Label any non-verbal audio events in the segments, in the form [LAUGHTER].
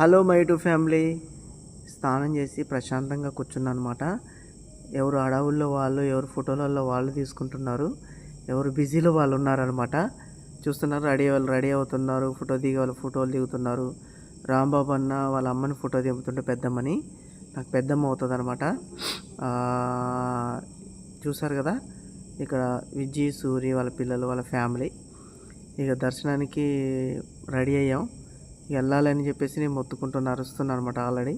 Hello my to family. స్నానం చేసి ప్రశాంతంగా కూర్చున్నానమాట. అనమాట ఎవరు అడవుల్లో వాళ్ళు ఎవరు ఫోటోలలో వాళ్ళు తీసుకుంటున్నారు ఎవరు బిజీలో వాళ్ళు ఉన్నారనమాట. చూస్తున్నారు రెడీ వాళ్ళు రెడీ అవుతున్నారు ఫోటో దిగే వాళ్ళు ఫోటోలు దిగుతున్నారు. రాంబాబు అన్న వాళ్ళ అమ్మని ఫోటో దిగుతుంటే పెద్దమ్మని నాకు పెద్దమ్మ అవుతుంది అనమాట చూసారు కదా ఇక్కడ విజ్జి సూరి వాళ్ళ పిల్లలు వాళ్ళ ఫ్యామిలీ. ఇక దర్శనానికి రెడీ అయ్యాం. వెళ్ళాలని చెప్పేసి నేను మొత్తుకుంటూ నరుస్తున్నాను అనమాట ఆల్రెడీ.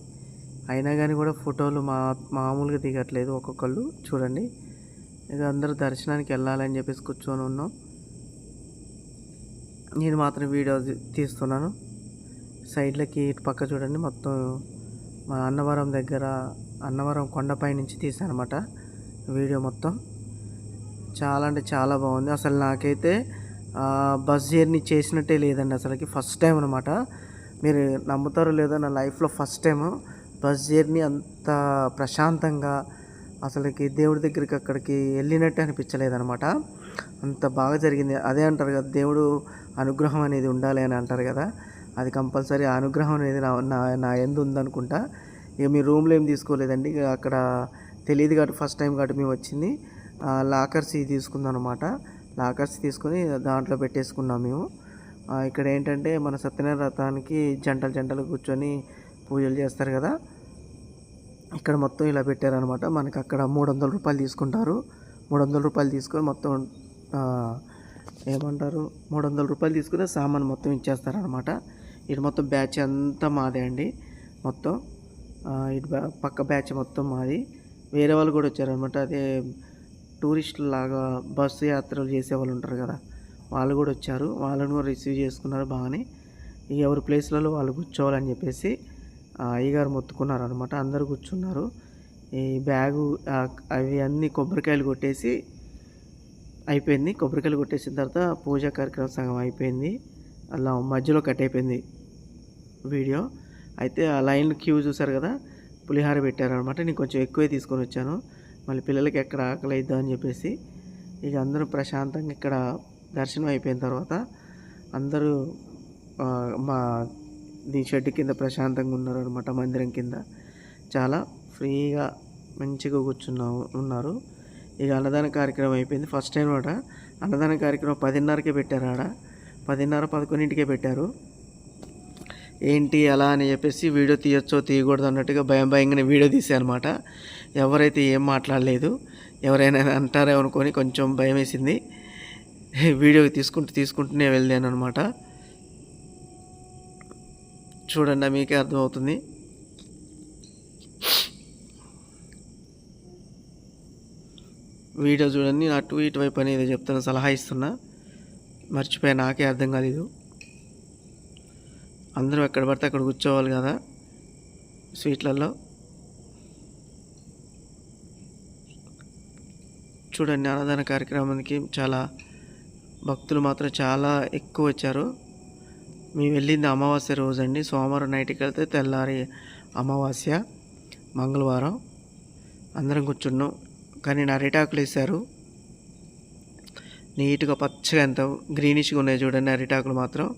అయినా కానీ కూడా ఫోటోలు మా మామూలుగా దిగట్లేదు ఒక్కొక్కళ్ళు. చూడండి. ఇక అందరూ దర్శనానికి వెళ్ళాలని చెప్పేసి కూర్చొని ఉన్నాం. నేను మాత్రం వీడియో తీస్తున్నాను. సైడ్లకి ఇటు పక్క చూడండి. మొత్తం మా అన్నవరం దగ్గర అన్నవరం కొండపై నుంచి తీసానమాట అనమాట వీడియో మొత్తం. చాలా అంటే చాలా బాగుంది. అసలు నాకైతే బస్ జర్నీ చేసినట్టే లేదండి అసలుకి. ఫస్ట్ టైం అనమాట మీరు నమ్ముతారో లేదో నా లైఫ్లో ఫస్ట్ టైం బస్ జర్నీ అంత ప్రశాంతంగా అసలుకి దేవుడి దగ్గరికి అక్కడికి వెళ్ళినట్టు అనిపించలేదనమాట అంత బాగా జరిగింది. అదే అంటారు కదా దేవుడు అనుగ్రహం అనేది ఉండాలి అని అంటారు కదా. అది కంపల్సరీ ఆ అనుగ్రహం అనేది నా నా నా ఎందు ఉందనుకుంటా. ఇక మీ రూమ్లో ఏం తీసుకోలేదండి. ఇక అక్కడ తెలియదు కాబట్టి ఫస్ట్ టైం కాబట్టి మేము వచ్చింది. లాకర్స్ తీసుకుందాం అనమాట లాకర్స్ తీసుకొని దాంట్లో పెట్టేసుకున్నాం మేము. ఇక్కడ ఏంటంటే మన సత్యనారాయణ రథానికి జంటలు జంటలు కూర్చొని పూజలు చేస్తారు కదా. ఇక్కడ మొత్తం ఇలా పెట్టారనమాట మనకి అక్కడ మూడు వందల రూపాయలు తీసుకుంటారు. మూడు వందల రూపాయలు తీసుకొని మొత్తం ఏమంటారు? మూడు వందల రూపాయలు తీసుకుని సామాన్ మొత్తం ఇచ్చేస్తారనమాట ఇటు మొత్తం బ్యాచ్ అంతా మాదే అండి. మొత్తం ఇటు పక్క బ్యాచ్ మొత్తం మాది. వేరే వాళ్ళు కూడా వచ్చారనమాట అదే టూరిస్టులు లాగా బస్సు యాత్రలు చేసే వాళ్ళు ఉంటారు కదా. వాళ్ళు కూడా వచ్చారు. వాళ్ళని కూడా రిసీవ్ చేసుకున్నారు బాగానే. ఎవరి ప్లేస్లలో వాళ్ళు కూర్చోవాలని చెప్పేసి ఆ అయ్యగారు మొత్తుకున్నారు అనమాట అందరు కూర్చున్నారు. ఈ బ్యాగు అవి అన్ని కొబ్బరికాయలు కొట్టేసి అయిపోయింది. కొబ్బరికాయలు కొట్టేసిన తర్వాత పూజా కార్యక్రమం సగం అయిపోయింది. అలా మధ్యలో కట్ అయిపోయింది వీడియో. అయితే ఆ లైన్ క్యూ చూసారు కదా పులిహార పెట్టారనమాట నేను కొంచెం ఎక్కువే తీసుకొని వచ్చాను. మళ్ళీ పిల్లలకి ఎక్కడ ఆకలి అని చెప్పేసి ఇక అందరూ ప్రశాంతంగా ఇక్కడ దర్శనం అయిపోయిన తర్వాత అందరూ మా దీని షెడ్ కింద ప్రశాంతంగా ఉన్నారు అనమాట మందిరం కింద. చాలా ఫ్రీగా మంచిగా కూర్చున్నాము ఉన్నారు. ఇక అన్నదాన కార్యక్రమం అయిపోయింది. ఫస్ట్ టైం ఆడ అన్నదాన కార్యక్రమం పదిన్నరకే పెట్టారు ఆడ. పదిన్నర పదకొండింటికే పెట్టారు. ఏంటి అలా అని చెప్పేసి వీడియో తీయొచ్చో తీయకూడదు అన్నట్టుగా భయం భయంగానే వీడియో తీసాను అనమాట ఎవరైతే ఏం మాట్లాడలేదు ఎవరైనా అంటారో అనుకొని కొంచెం భయం వేసింది. వీడియో తీసుకుంటూ తీసుకుంటూనే వెళ్ళాను అనమాట చూడండి మీకే అర్థమవుతుంది. వీడియో చూడండి అటు ఇటువైపు అనేది చెప్తాను సలహా ఇస్తున్నా. మర్చిపోయా నాకే అర్థం కాలేదు. అందరూ ఎక్కడ పడితే అక్కడ కూర్చోవాలి కదా స్వీట్లలో. చూడండి అన్నదాన కార్యక్రమానికి చాలా భక్తులు మాత్రం చాలా ఎక్కువ వచ్చారు. మేము వెళ్ళింది అమావాస్య రోజు అండి సోమవారం నైట్కి వెళ్తే తెల్లారి అమావాస్య మంగళవారం అందరం కూర్చున్నాం. కానీ అరిటాకులు వేశారు. నీట్గా పచ్చగా ఎంత గ్రీనిష్గా ఉన్నాయి చూడండి అరిటాకులు మాత్రం.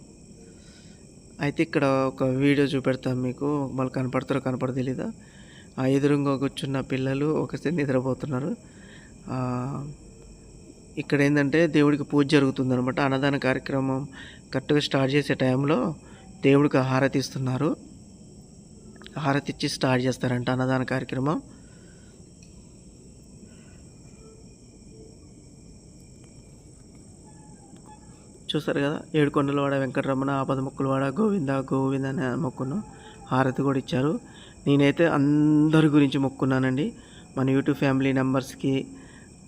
అయితే ఇక్కడ ఒక వీడియో చూపెడతాం మీకు. మళ్ళీ కనపడతారో కనపడదు తెలీదా? ఆ ఎదురుగా కూర్చున్న పిల్లలు ఒకసారి నిద్రపోతున్నారు. ఇక్కడ ఏంటంటే దేవుడికి పూజ జరుగుతుంది అనమాట అన్నదాన కార్యక్రమం కరెక్ట్గా స్టార్ట్ చేసే టైంలో దేవుడికి హారతి ఇస్తున్నారు. హారతి ఇచ్చి స్టార్ట్ చేస్తారంట అన్నదాన కార్యక్రమం. చూస్తారు కదా ఏడుకొండలవాడ వెంకటరమణ ఆపద మొక్కులవాడ గోవింద గోవింద అని మొక్కును హారతి కూడా ఇచ్చారు. నేనైతే అందరి గురించి మొక్కున్నానండి. మన యూట్యూబ్ ఫ్యామిలీ మెంబర్స్కి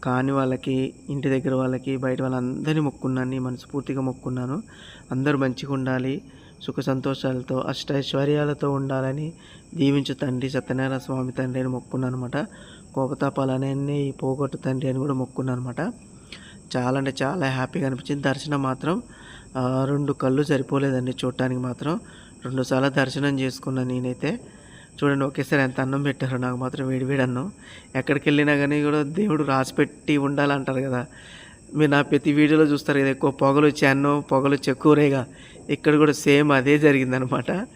కాని వాళ్ళకి ఇంటి దగ్గర వాళ్ళకి బయట వాళ్ళందరినీ మొక్కున్నాను. నేను మనస్ఫూర్తిగా మొక్కున్నాను. అందరూ మంచిగా ఉండాలి. సుఖ సంతోషాలతో అష్టైశ్వర్యాలతో ఉండాలని దీవించు తండ్రి సత్యనారాయణ స్వామి తండ్రి అని మొక్కున్నాను అనమాట కోపతాపాలన్నీ పోగొట్టు తండ్రి అని కూడా మొక్కున్నాను అనమాట చాలా అంటే చాలా హ్యాపీగా అనిపించింది. దర్శనం మాత్రం రెండు కళ్ళు సరిపోలేదండి చూడటానికి మాత్రం. రెండుసార్లు దర్శనం చేసుకున్నాను నేనైతే. చూడండి ఒకేసారి ఎంత అన్నం పెట్టారు నాకు మాత్రం వేడి వేడి అన్నం. ఎక్కడికి వెళ్ళినా కానీ కూడా దేవుడు రాసిపెట్టి ఉండాలంటారు కదా. మీరు నా ప్రతి వీడియోలో చూస్తారు కదా ఎక్కువ పొగలు వచ్చే అన్నం పొగలు వచ్చే కూరేగా. ఇక్కడ కూడా సేమ్ అదే జరిగిందనమాట.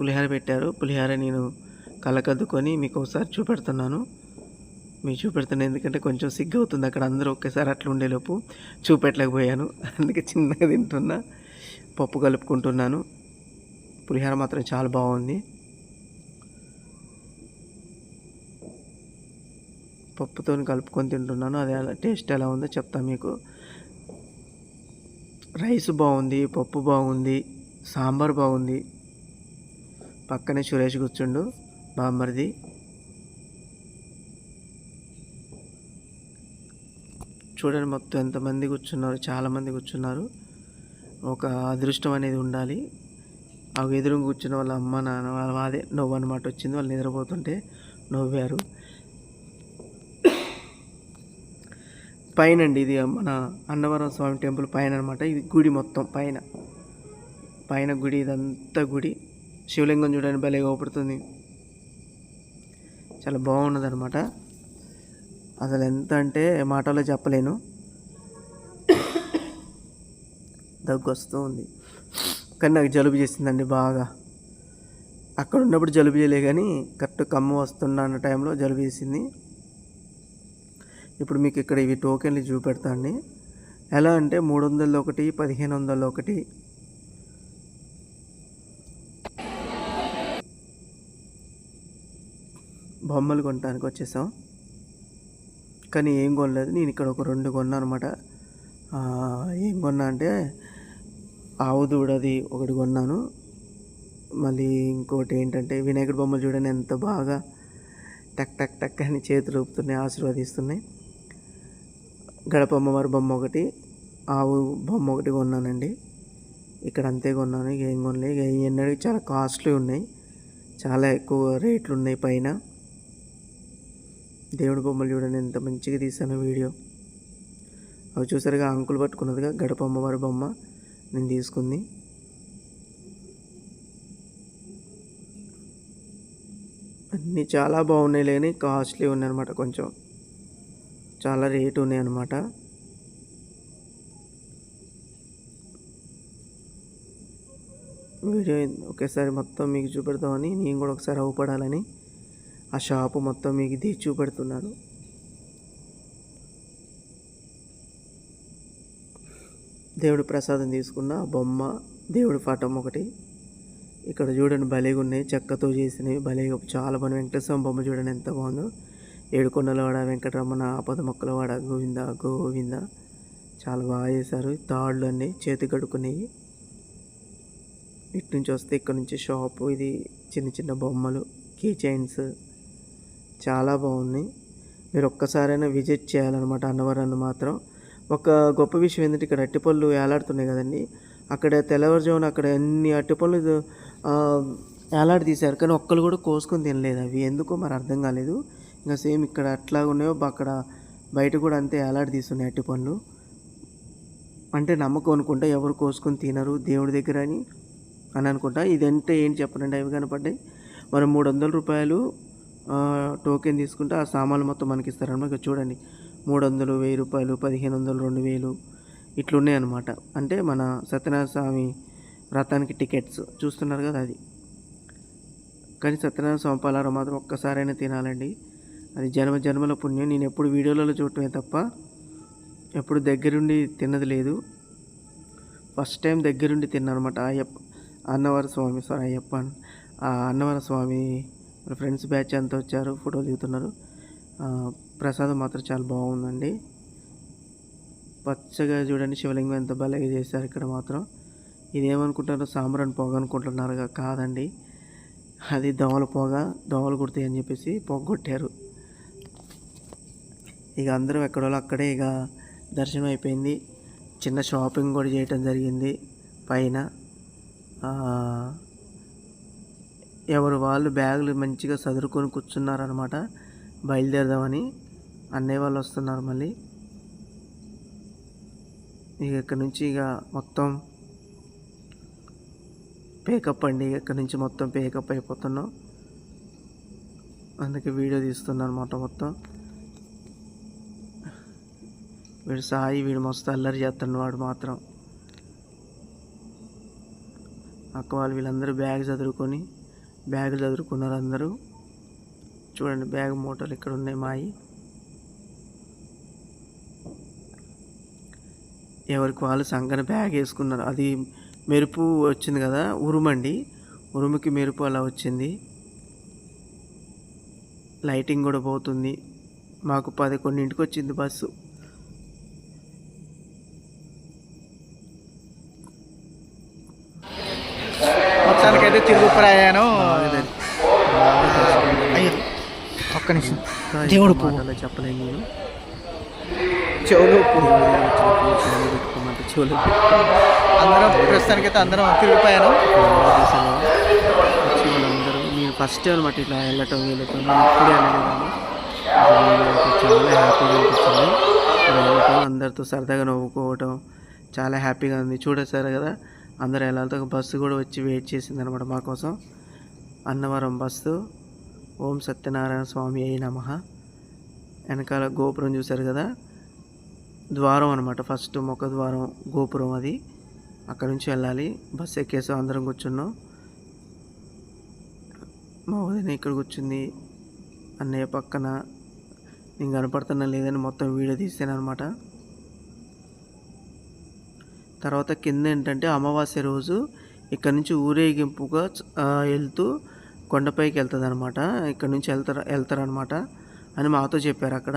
పులిహార పెట్టారు. పులిహార నేను కలకద్దుకొని మీకు ఒకసారి చూపెడుతున్నాను. మీకు చూపెడుతున్నాను ఎందుకంటే కొంచెం సిగ్గు అవుతుంది అక్కడ అందరూ ఒకేసారి అట్లా ఉండేలోపు. చూపెట్టలేకపోయాను. అందుకే చిన్నగా తింటున్నా. పప్పు కలుపుకుంటున్నాను. పులిహార మాత్రం చాలా బాగుంది. పప్పుతో కలుపుకొని తింటున్నాను. అది ఎలా టేస్ట్ ఎలా ఉందో చెప్తా మీకు. రైస్ బాగుంది పప్పు బాగుంది సాంబార్ బాగుంది. పక్కనే సురేష్ కూర్చుండు బామ్మరిది. చూడండి మొత్తం ఎంతమంది కూర్చున్నారు చాలామంది కూర్చున్నారు. ఒక అదృష్టం అనేది ఉండాలి. ఆ ఎదురు కూర్చున్న వాళ్ళ అమ్మ నాన్న వాళ్ళ అదే నవ్వు అనమాట వచ్చింది. వాళ్ళు నిద్రపోతుంటే నవ్వారు. పైన అండి ఇది మన అన్నవరం స్వామి టెంపుల్ పైన అనమాట ఇది గుడి మొత్తం పైన. పైన గుడి ఇదంతా గుడి. శివలింగం చూడడానికి భలే అవుపడుతుంది చాలా బాగున్నది అనమాట అసలు ఎంత అంటే మాటలో చెప్పలేను. [COUGHS] దగ్గు వస్తూ ఉంది. కానీ నాకు జలుబు చేసిందండి బాగా. అక్కడ ఉన్నప్పుడు జలుబు చేయలే కానీ కరెక్ట్ కమ్ము వస్తున్నా అన్న టైంలో జలుబు చేసింది. ఇప్పుడు మీకు ఇక్కడ ఇవి టోకెన్లు చూపెడతా అండి. ఎలా అంటే మూడు వందల ఒకటి పదిహేను వందల ఒకటి బొమ్మలు కొనడానికి వచ్చేసాం. కానీ ఏం కొనలేదు. నేను ఇక్కడ ఒక రెండు కొన్నా అనమాట. ఏం కొన్నా అంటే ఆవు దూడది ఒకటి కొన్నాను. మళ్ళీ ఇంకోటి ఏంటంటే వినాయకుడి బొమ్మలు చూడండి ఎంత బాగా టక్ టక్ టక్ అని చేతులు ఊపుతున్నాయి ఆశీర్వదిస్తున్నాయి. గడపమ్మవారి బొమ్మ ఒకటి ఆవు బొమ్మ ఒకటి కొన్నానండి. ఇక్కడ అంతే కొన్నాను ఇక ఏం కొనలే. ఇక ఇవన్నీ చాలా కాస్ట్లీ ఉన్నాయి చాలా ఎక్కువ రేట్లు ఉన్నాయి పైన. దేవుడి బొమ్మలు చూడండి ఎంత మంచిగా తీసాను వీడియో. అవి చూసారుగా అంకులు పట్టుకున్నదిగా గడప అమ్మవారి బొమ్మ. నేను తీసుకుంది. అన్నీ చాలా బాగున్నాయి లేని కాస్ట్లీ ఉన్నాయి అనమాట కొంచెం. చాలా రేటు ఉన్నాయి అనమాట వీడియో ఒకేసారి మొత్తం మీకు చూపెడతామని నేను కూడా ఒకసారి అవ్వపడాలని ఆ షాపు మొత్తం మీకు ఇది చూపెడుతున్నాను. దేవుడి ప్రసాదం తీసుకున్న బొమ్మ దేవుడి పటం ఒకటి. ఇక్కడ చూడండి భలేగా ఉన్నాయి చెక్కతో చేసినవి భలేగా చాలా బాగుంది వెంకటేశ్వర బొమ్మ చూడండి ఎంత బాగుందో. ఏడుకొండలవాడ వెంకటరమణ ఆపద మొక్కలవాడ గోవింద గోవింద. చాలా బాగా చేశారు. తాళ్ళు అన్నీ చేతి కడుక్కునేవి. ఇటు నుంచి వస్తే ఇక్కడ నుంచి షాపు ఇది చిన్న చిన్న బొమ్మలు కీ చైన్స్. చాలా బాగున్నాయి. మీరు ఒక్కసారైనా విజిట్ చేయాలన్నమాట అన్నవరాన్ని మాత్రం. ఒక గొప్ప విషయం ఏంటంటే ఇక్కడ అట్టిపళ్ళు వేలాడుతున్నాయి కదండి. అక్కడ తెల్లవారుజామున అక్కడ ఎన్ని అట్టిపళ్ళు వేలాడి తీశారు. కానీ ఒక్కరు కూడా కోసుకొని తినలేదు అవి. ఎందుకో మరి అర్థం కాలేదు. ఇంకా సేమ్ ఇక్కడ అట్లా ఉన్నాయో అక్కడ బయట కూడా అంతే వేలాడి తీస్తున్నాయి అట్టిపళ్ళు అంటే నమ్మకం అనుకుంటా ఎవరు కోసుకొని తినరు దేవుడి దగ్గర అని అని అనుకుంటా. ఇదంటే ఏంటి చెప్పనండి? అవి కనపడ్డాయి. మనం మూడు వందల రూపాయలు టోకెన్ తీసుకుంటే ఆ సామాన్లు మొత్తం మనకి ఇస్తారనమాట చూడండి. మూడు వందలు వెయ్యి రూపాయలు పదిహేను వందలు రెండు వేలు ఇట్లున్నాయి అనమాట అంటే మన సత్యనారాయణ స్వామి వ్రతానికి టికెట్స్ చూస్తున్నారు కదా అది. కానీ సత్యనారాయణ స్వామి పలారం మాత్రం ఒక్కసారైనా తినాలండి. అది జన్మ జన్మల పుణ్యం. నేను ఎప్పుడు వీడియోలలో చూడటమే తప్ప ఎప్పుడు దగ్గరుండి తిన్నది లేదు. ఫస్ట్ టైం దగ్గరుండి తిన్నానమాట అయ్యప్ప అన్నవర స్వామి సారీ అయ్యప్ప ఆ అన్నవర స్వామి మన ఫ్రెండ్స్ బ్యాచ్ అంతా వచ్చారు ఫోటోలు దిగుతున్నారు. ప్రసాదం మాత్రం చాలా బాగుందండి. పచ్చగా చూడండి శివలింగం ఎంత భలేగా చేశారు ఇక్కడ మాత్రం. ఇదేమనుకుంటారో సాంబ్రాన్ పొగ అనుకుంటున్నారుగా కాదండి. అది దోమల పొగ దోమలు కుడతాయి అని చెప్పేసి పొగ కొట్టారు. ఇక అందరం ఎక్కడో అక్కడే ఇక దర్శనం అయిపోయింది. చిన్న షాపింగ్ కూడా చేయటం జరిగింది పైన. ఎవరు వాళ్ళు బ్యాగులు మంచిగా సదురుకొని కూర్చున్నారనమాట బయలుదేరదామని అన్నయ్య వాళ్ళు వస్తున్నారు మళ్ళీ. ఇక ఇక్కడ నుంచి ఇక మొత్తం పేకప్ అండి. ఇక్కడ నుంచి మొత్తం పేకప్ అయిపోతున్నాం. అందుకే వీడియో తీస్తున్నాను అనమాట మొత్తం. వీడు సాయి వీడు మస్తు అల్లరి చేస్తాడు వాడు మాత్రం. అక్క వాళ్ళు వీళ్ళందరూ బ్యాగ్ చదువుకొని బ్యాగులు చదువుకున్నారు అందరూ. చూడండి బ్యాగ్ మూటలు ఇక్కడ ఉన్నాయి మాయి. ఎవరికి వాళ్ళు సంకన బ్యాగ్ వేసుకున్నారు. అది మెరుపు వచ్చింది కదా ఉరుమండి. ఉరుముకి మెరుపు అలా వచ్చింది. లైటింగ్ కూడా పోతుంది. మాకు పదకొండింటికి వచ్చింది బస్సు. మొత్తానికైతే తిరుగు ప్రయాణం. ఒక్క నిమిషం. దేవుడు చెప్పలేను నేను. చెవులు చెవులు పెట్టుకోమంటే చెవులు అందరం ప్రస్తుతానికైతే అందరం తిరిగిపోయాను. ప్రయాణం వచ్చి వాళ్ళందరూ నేను ఫస్ట్ అనమాట ఇట్లా వెళ్ళటం వెళ్ళటం ఇప్పుడే వెళ్ళలేదు చాలా హ్యాపీగా అనిపించింది. వెళ్ళటం అందరితో సరదాగా నవ్వుకోవటం చాలా హ్యాపీగా ఉంది. చూడేశారు కదా? అందరు వెళ్ళాలి ఒక బస్సు కూడా వచ్చి వెయిట్ చేసింది అనమాట మా కోసం. అన్నవరం బస్సు. ఓం సత్యనారాయణ స్వామి అయి నమ. వెనకాల గోపురం చూశారు కదా? ద్వారం అనమాట ఫస్ట్ ముఖ ద్వారం గోపురం అది. అక్కడ నుంచి వెళ్ళాలి. బస్ ఎక్కేసాం అందరం కూర్చున్నాం. మా వదిన ఇక్కడ కూర్చుంది. అన్నయ్య పక్కన. నేను కనపడుతున్నా లేదని మొత్తం వీడియో తీసాను అనమాట తర్వాత కింద ఏంటంటే అమావాస్య రోజు ఇక్కడ నుంచి ఊరేగింపుగా వెళ్తూ కొండపైకి వెళ్తుంది అనమాట ఇక్కడ నుంచి వెళ్తారు వెళ్తారనమాట అని మాతో చెప్పారు అక్కడ.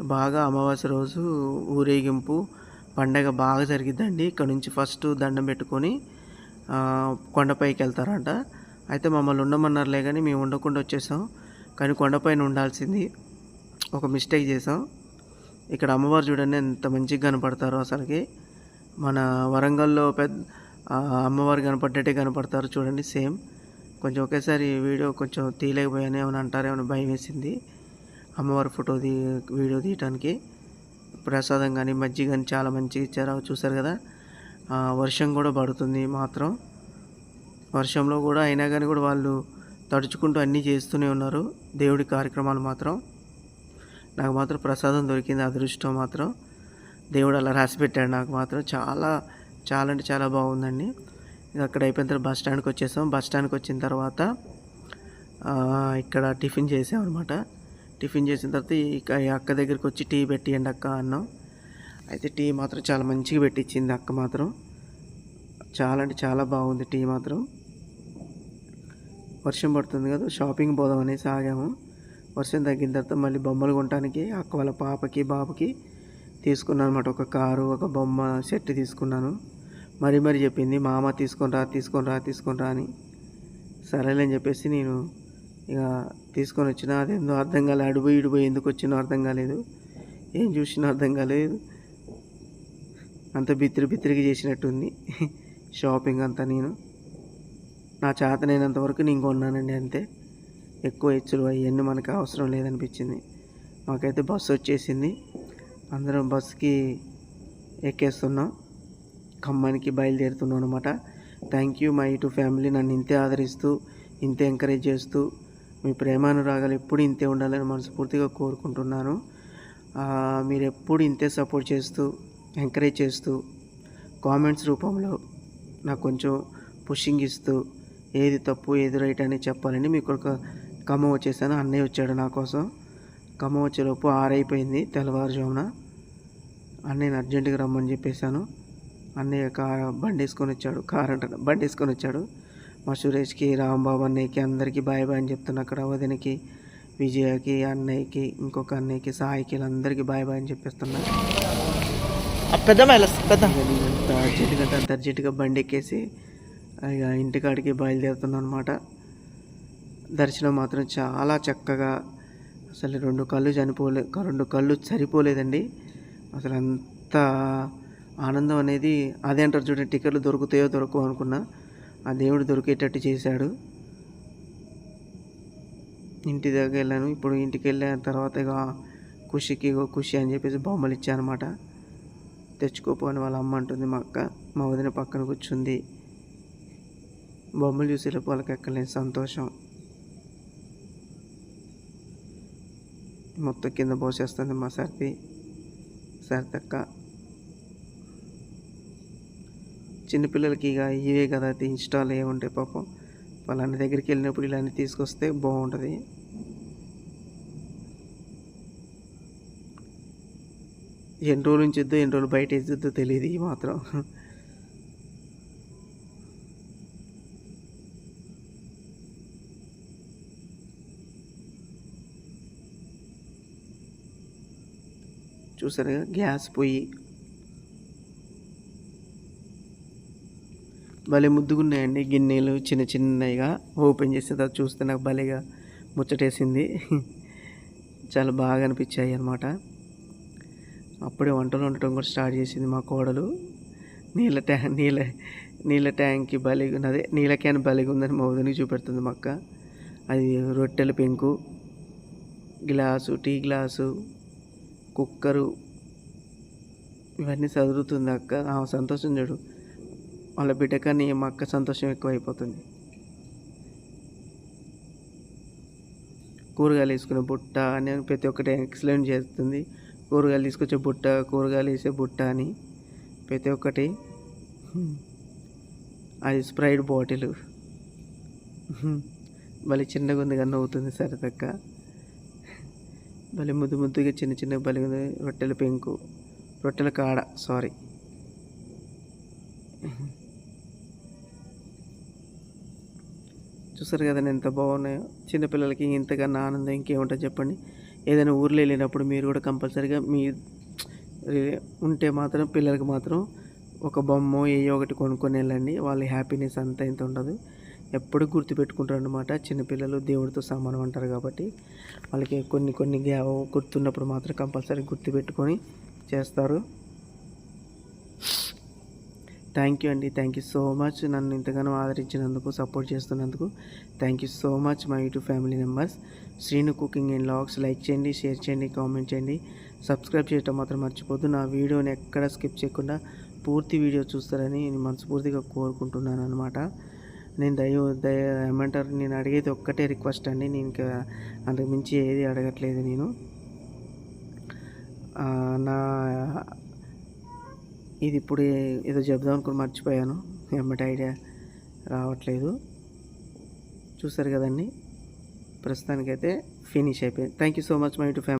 బాగా అమావాస్య రోజు ఊరేగింపు పండగ బాగా జరిగిద్దండి. ఇక్కడ నుంచి ఫస్ట్ దండం పెట్టుకొని కొండపైకి వెళ్తారంట. అయితే మమ్మల్ని ఉండమన్నారులే కానీ మేము ఉండకుండా వచ్చేసాం. కానీ కొండపైన ఉండాల్సింది ఒక మిస్టేక్ చేసాం. ఇక్కడ అమ్మవారు చూడండి ఎంత మంచిగా కనపడతారో అసలుకి. మన వరంగల్లో పెద్ద అమ్మవారు కనపడ్డట్టే కనపడతారు చూడండి సేమ్. కొంచెం ఒకేసారి వీడియో కొంచెం తీయలేకపోయాను ఏమైనా అంటారేమైనా భయం వేసింది. అమ్మవారి ఫోటో వీడియో తీయటానికి ప్రసాదం కానీ మజ్జిగ కానీ చాలా మంచిగా ఇచ్చారు. చూసారు కదా? వర్షం కూడా పడుతుంది మాత్రం. వర్షంలో కూడా అయినా కానీ కూడా వాళ్ళు తడుచుకుంటూ అన్నీ చేస్తూనే ఉన్నారు. దేవుడి కార్యక్రమాలు మాత్రం. నాకు మాత్రం ప్రసాదం దొరికింది అదృష్టం మాత్రం. దేవుడు అలా రాసి పెట్టాడు నాకు మాత్రం. చాలా చాలా అంటే చాలా బాగుందండి. ఇక అక్కడ అయిపోయిన తర్వాత బస్ స్టాండ్కి వచ్చేసాం. బస్ స్టాండ్కి వచ్చిన తర్వాత ఇక్కడ టిఫిన్ చేసాం అనమాట టిఫిన్ చేసిన తర్వాత ఇక ఈ అక్క దగ్గరికి వచ్చి టీ పెట్టియండి అక్క అన్నాం. అయితే టీ మాత్రం చాలా మంచిగా పెట్టించింది అక్క మాత్రం. చాలా అంటే చాలా బాగుంది టీ మాత్రం. వర్షం పడుతుంది కదా షాపింగ్ పోదాం అనేసి ఆగాము. వర్షం తగ్గిన తర్వాత మళ్ళీ బొమ్మలు కొనడానికి అక్క వాళ్ళ పాపకి బాబుకి తీసుకున్నాను అనమాట ఒక కారు ఒక బొమ్మ సెట్ తీసుకున్నాను. మరీ మరీ చెప్పింది మామ తీసుకొని రా తీసుకొని రా తీసుకొని రా అని. సరేలే అని చెప్పేసి నేను ఇక తీసుకొని వచ్చిన అదేందో అర్థం కాలేదు అడిపోయి ఇడిపోయి ఎందుకు వచ్చినో అర్థం కాలేదు. ఏం చూసినా అర్థం కాలేదు. అంత బిత్తిరి బిత్తిరికి చేసినట్టుంది షాపింగ్ అంతా నేను. నా చేతనైనంత వరకు నేను కొన్నానండి అంతే. ఎక్కువ హెచ్చులు అవన్నీ మనకు అవసరం లేదనిపించింది. మాకైతే బస్సు వచ్చేసింది. అందరం బస్సుకి ఎక్కేస్తున్నాం. ఖమ్మానికి బయలుదేరుతున్నాం అనమాట thank you my to family నన్ను ఇంతే ఆదరిస్తూ ఇంతే ఎంకరేజ్ చేస్తూ మీ ప్రేమానురాగాలు ఎప్పుడు ఇంతే ఉండాలని మనస్ఫూర్తిగా కోరుకుంటున్నాను. మీరు ఎప్పుడు ఇంతే సపోర్ట్ చేస్తూ ఎంకరేజ్ చేస్తూ కామెంట్స్ రూపంలో నాకు కొంచెం పుషింగ్ ఇస్తూ ఏది తప్పు ఏది రైట్ అని చెప్పాలని మీకు ఒక ఖమ్మం వచ్చేసాను. అన్నయ్య వచ్చాడు నా కోసం. ఖమ్మం వచ్చేలోపు ఆరైపోయింది తెల్లవారుజామున. అన్నయ్యని అర్జెంటుగా రమ్మని చెప్పేశాను. అన్నయ్య కార్ బండి వేసుకొని వచ్చాడు. కార్ అంట బండి వేసుకొని వచ్చాడు. మా సురేష్కి రాంబాబు అన్నయ్యకి అందరికీ బాయ్ బాయ్ అని చెప్తున్నా. అక్కడ వదినకి విజయకి అన్నయ్యకి ఇంకొక అన్నయ్యకి సాయికి వీళ్ళందరికీ బాయ్ బాయ్ అని చెప్పేస్తున్నా. పెద్ద పెద్ద. అర్జెంటుగా అంత అర్జెంటుగా బండి ఎక్కేసి ఇక ఇంటికాడికి బయలుదేరుతున్నాను అనమాట దర్శనం మాత్రం చాలా చక్కగా అసలు రెండు కళ్ళు చనిపోలే రెండు కళ్ళు సరిపోలేదండి. అసలు అంత ఆనందం అనేది అదే అంటారు చూడండి టికెట్లు దొరుకుతాయో దొరకవు అనుకున్నా. ఆ దేవుడు దొరికేటట్టు చేశాడు. ఇంటి దగ్గర వెళ్ళాను. ఇప్పుడు ఇంటికి వెళ్ళిన తర్వాత ఇక ఖుషికి ఖుషి అని చెప్పేసి బొమ్మలు ఇచ్చానమాట తెచ్చుకోపోని వాళ్ళ అమ్మ అంటుంది. మా అక్క మా వదిన పక్కన కూర్చుంది. బొమ్మలు చూసేలోపు వాళ్ళకి ఎక్కలేని సంతోషం. మొత్తం కింద పోసేస్తుంది మా సర్ది. సర్దక్క చిన్నపిల్లలకి ఇక ఇవే కదా అయితే ఇన్స్టాల్ ఏముంటాయి పాపం. వాళ్ళని దగ్గరికి వెళ్ళినప్పుడు ఇలాంటి తీసుకొస్తే బాగుంటుంది. ఎన్ని రోజుల నుంచి ఇద్దో ఎన్ని రోజులు బయట వేసిద్దో తెలియదు ఈ మాత్రం. చూసారుగా గ్యాస్ పొయ్యి భలే ముద్దుగున్నాయండి గిన్నెలు చిన్న చిన్నగా ఓపెన్ చేసిన తర్వాత చూస్తే నాకు భలేగా ముచ్చటేసింది. చాలా బాగా అనిపించాయి అన్నమాట. అప్పుడే వంటలు వండటం కూడా స్టార్ట్ చేసింది మా కోడలు. నీళ్ళ ట్యాంక్ నీళ్ళ నీళ్ళ ట్యాంక్కి బలిగి ఉన్నది. నీళ్ళ క్యాన్ బలిగి ఉందని మా వదినకి చూపెడుతుంది మా అక్క. అది రొట్టెల పెంకు గ్లాసు టీ గ్లాసు కుక్కరు. ఇవన్నీ చదువుతుంది అక్క. ఆమె సంతోషం చూడు. వాళ్ళ బిడ్డ కానీ మా అక్క సంతోషం ఎక్కువైపోతుంది. కూరగాయలు వేసుకునే బుట్ట అని ప్రతి ఒక్కటి ఎక్స్ప్లెయిన్ చేస్తుంది. కూరగాయలు తీసుకొచ్చే బుట్ట కూరగాయలు వేసే బుట్ట అని ప్రతి ఒక్కటి. అది స్ప్రైట్ బాటిల్. మళ్ళీ భలే చిన్నగా ఉంది కానీ నవ్వుతుంది సరదక్క భలే ముద్దు ముద్దుగా చిన్న చిన్న భలే ఉంది. రొట్టెల పెంకు రొట్టెల కాడ సారీ చూసారు కదండి ఎంత బాగున్నాయో. చిన్నపిల్లలకి ఇంతకన్నా ఆనందం ఇంకేముంటుంది చెప్పండి. ఏదైనా ఊర్లో వెళ్ళినప్పుడు మీరు కూడా కంపల్సరీగా మీ ఉంటే మాత్రం పిల్లలకి మాత్రం ఒక బొమ్మ ఏ ఒకటి కొనుక్కొని వెళ్ళండి. వాళ్ళ హ్యాపీనెస్ అంతా ఇంత ఉండదు. ఎప్పుడు గుర్తుపెట్టుకుంటారు అనమాట చిన్నపిల్లలు దేవుడితో సమానం అంటారు కాబట్టి. వాళ్ళకి కొన్ని కొన్ని గుర్తున్నప్పుడు మాత్రం కంపల్సరీ గుర్తుపెట్టుకొని చేస్తారు. థ్యాంక్ యూ అండి. థ్యాంక్ యూ సో మచ్ నన్ను ఇంతగానో ఆదరించినందుకు సపోర్ట్ చేస్తున్నందుకు. Thank you so much my YouTube family members Srinu cooking and vlogs like చేయండి షేర్ చేయండి కామెంట్ చేయండి. సబ్స్క్రైబ్ చేయటం మాత్రం మర్చిపోద్దు నా వీడియోని ఎక్కడ స్కిప్ చేయకుండా పూర్తి వీడియో చూస్తారని నేను మనస్ఫూర్తిగా కోరుకుంటున్నాను అనమాట నేను దయ దయ ఏమంటారు? నేను అడిగేది ఒక్కటే రిక్వెస్ట్ అండి. నేను ఇంకా అంతకు మించి ఏది అడగట్లేదు నేను. నా ఇది ఇప్పుడు ఏదో చెప్దాం అనుకుని మర్చిపోయాను. ఎమ్మటి ఐడియా రావట్లేదు. చూసారు కదండి? ప్రస్తుతానికైతే ఫినిష్ అయిపోయింది. Thank you so much my to family